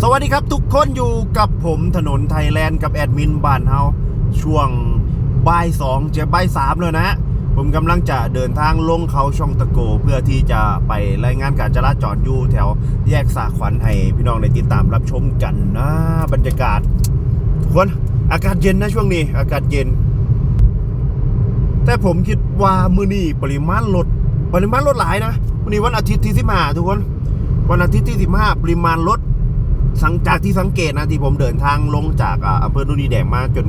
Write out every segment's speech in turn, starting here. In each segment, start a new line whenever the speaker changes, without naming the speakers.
สวัสดีครับทุกคนอยู่กับผมถนนไทยแลนด์กับแอดมินบ้านเฮาช่วงบ่ายสองจะบ่ายสามเลยนะ ผมกำลังจะเดินทางลงเขาช่องตะโก เพื่อที่จะไปรายงานการจราจรอยู่แถวแยกสาขวัญให้พี่น้องได้ติดตามรับชมกันนะบรรยากาศทุกคนอากาศเย็นนะช่วงนี้อากาศเย็น แต่ผมคิดว่ามือนี้ปริมาณรถปริมาณรถหลายนะวันนี้วันอาทิตย์ที่สิบห้าทุกคน วันอาทิตย์ที่สิบห้าปริมาณรถ สังจากที่สังเกตนะที่ผมเดินทางลงจากออำเภอนุนีแดงมาจน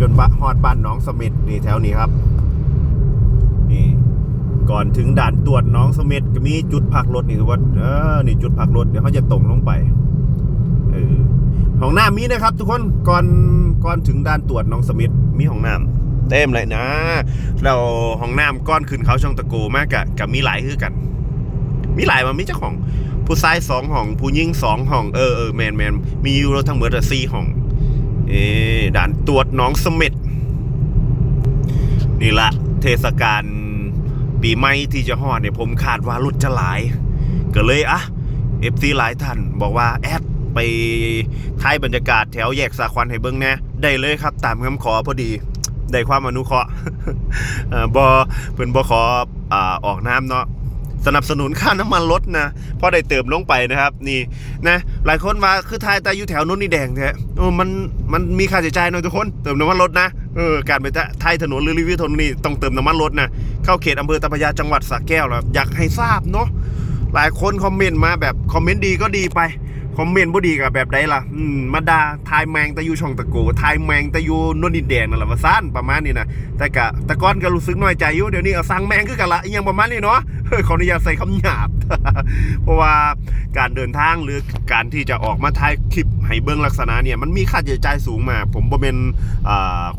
จนฮอดบ้านน้องสมิดนี่แถวนี้ครับนี่ก่อนถึงด่านตรวจน้องสมิดก็มีจุดพักรถนี่ทุกคนเออนี่จุดพักรถเดี๋ยวเขาจะตรงลงไปเออห้องน้ำมีนะครับ ทุกคนก่อนก่อนถึงด่านตรวจน้องสมิดมีห้องน้ำเต็มเลยนะเราห้องน้ำก้อนขึ้นเขาช่องตะโกมากกะกับมีหลายคือกัน มีหลายมันมีเจ้าของ ผู้ชายสองห้อง ผู้หญิงสองห้อง เออเออแมนแมนมีอยู่ทั้งหมดสี่ห้อง เออด่านตรวจน้องสม็ดนี่ละเทศกาลปีใหม่ที่จะฮอดเนี่ยผมคาดว่ารถจะหลาย ก็เลยอะเอฟซีหลายท่านบอกว่าแอดไปถ่ายบรรยากาศแถวแยกสาควันให้เบิ้งแน่ได้เลยครับ ตามคำขอพอดี ได้ความอนุเคราะห์เอ่อบอเพิ่นบอขออ่าออกน้ำเนาะ สนับสนุนค่าน้ำมันลดนะเพราะได้เติมลงไปนะครับ นี่นะ หลายคนว่าคือทายตาอยู่แถวนู้นนี่แดงแท้เออมันมันมีค่าใช้จ่ายหน่อยทุกคนเติมน้ำมันลดนะเออการไปทายถนนหรือรีวิวถนนนี่ต้องเติมน้ำมันลดนะเข้าเขตอำเภอตะพยาจังหวัดสระแก้วแล้วอยากให้ทราบเนาะหลายคนคอมเมนต์มาแบบคอมเมนต์ดีก็ดีไป คอมเมนต์บ่ดีกับแบบใดล่ะ อืมมาดาทายแมงตะยูช่องตะโกทายแมงตะยูนนดินแดงนั่นแหละว่าซ่านประมาณนี้นะแต่กะต่ก่อนก็รู้สึกน้อยใจอยู่เดี๋ยวนี้เอาสั่งแมงคือกันละอหยังประมาณนี้เนาะขออนุญาตใส่คำหยาบ เพราะว่าการเดินทางหรือการที่จะออกมาถ่ายคลิปให้เบื้องลักษณะเนี่ยมันมีค่าใช้จ่ายสูงมากผมบ่เป็น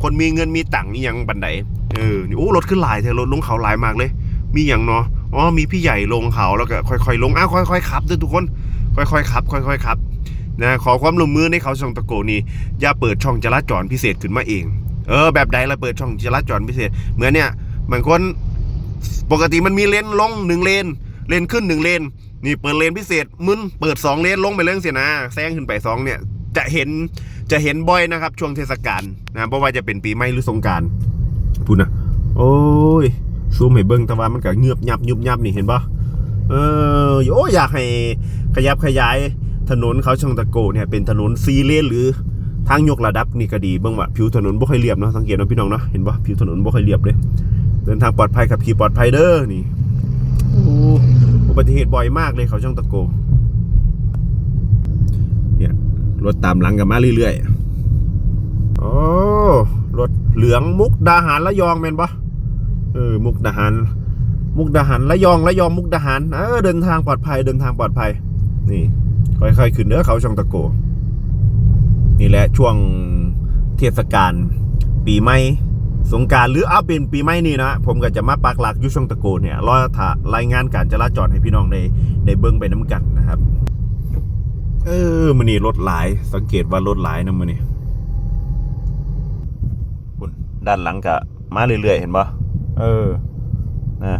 คนมีเงินมีตังค์นี่ยังบันไดเออโอ้รถขึ้นหลายเธอรถลงเขาหลายมากเลย มีอย่างเนาะอ๋อมีพี่ใหญ่ลงเขาแล้วก็ค่อยๆ ลงอ้าวค่อยๆขับเด้อทุกคน ค่อยๆขับ ค่อยๆขับนะขอความร่วมมือในเขาช่องตะโกนี่อย่าเปิดช่องจราจรพิเศษขึ้นมาเอง เออ แบบใดละเปิดช่องจราจรพิเศษ เหมือนเนี่ยบางคนปกติมันมีเลนลงหนึ่งเลนเลนขึ้นหนึ่งเลนนี่เปิดเลนพิเศษมึนเปิดสองเลนลงไปเรื่องเสียนะแซงขึ้นไปสองเนี่ยจะเห็นจะเห็นบ่อยนะครับ ช่วงเทศกาลนะเพราะว่าจะเป็นปีใหม่หรือสงการพูดนะโอ้ยซูมให้เบิ้งต่ว่ามันก็เงือบยับยุบยับนี่เห็นปะ เออโอ้อยากให้ขยับขยายถนนเขาช่องตะโกเนี่ยเป็นถนนซีเลนหรือทางยกระดับนี่ก็ดีเบ้างว่าผิวถนนบ่ค่อยเรียบเนาะสังเกตเนาะพี่น้องเนาะเห็นปะผิวถนนบ่ค่อยเรียบเลยเดินทางปลอดภัยขับขี่ปลอดภัยเด้อนี่อ้อุบัติเหตุบ่อยมากเลยเขาช่องตะโกเนี่ยรถตามหลังกันมาเรื่อยๆโอ้รถเหลืองมุกดาหารระยองแมนปะเออมุกดาหาร มุกดาหารระยองระยองมุกดาหารเออเดินทางปลอดภัยเดินทางปลอดภัย นี่ ค่อยๆขึ้นเด้อเขาช่องตะโก นี่แหละช่วงเทศกาลปีใหม่สงการหรืออาเป็นปีใหม่นี่นะ ผมก็จะมาปักหลักยุช่องตะโกเนี่ยรอถ่ารายงานการจราจรให้พี่น้องได้ได้เบิ้องไปน้ำกันนะครับ เออมันนี่รถหลาย สังเกตว่ารถหลายนะมันนี่ด้านหลังก็มาเรื่อยๆ เห็นปะเออนะ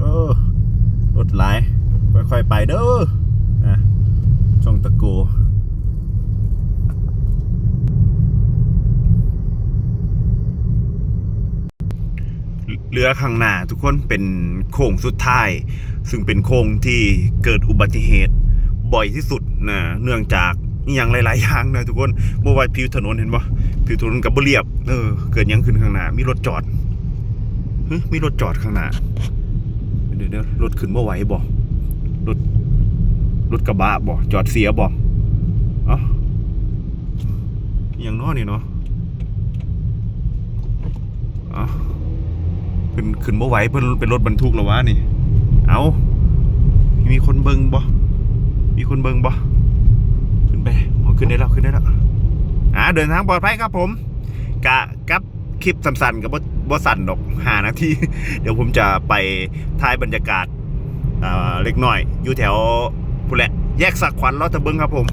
เออรถหลาย ค่อยๆไปเด้อนะช่องตะโกเรือข้างหน้าทุกคนเป็นโค้งสุดท้าย ซึ่งเป็นโค้งที่เกิดอุบัติเหตุบ่อยที่สุดนะเนื่องจากอย่างหลายๆอย่างนะทุกคนเมื่อวานผิวถนนเห็นปะผิวถนนกับเรียบเออเกิดยังขึ้นข้างหน้ามีรถจอดมีรถจอดข้างหน้าเดี๋ยวเดี๋ยวรถขึ้นเมื่อไหวบ่ รถรถกระบะบ่จอดเสียบ่เอ้าอย่างน้อนี่เนาะเอ้าขึ้นขึ้นบ่ไหวเพิ่นเป็นรถบรรทุกแล้วะนี่ เอามีคนเบิงบ่มีคนเบิงบ่ขึ้นไปเอาขึ้นได้แล้วขึ้นได้แล้วอ่าเดินทางปลอดภัยครับผมกะกับคลิปสั้นๆกับบ่สั่นดอกหานาทีเดี๋ยวผมจะไปถ่ายบรรยากาศ เล็กน้อย อยู่แถวผู้แหละ แยกสักขวัญราจะเบิงครับผม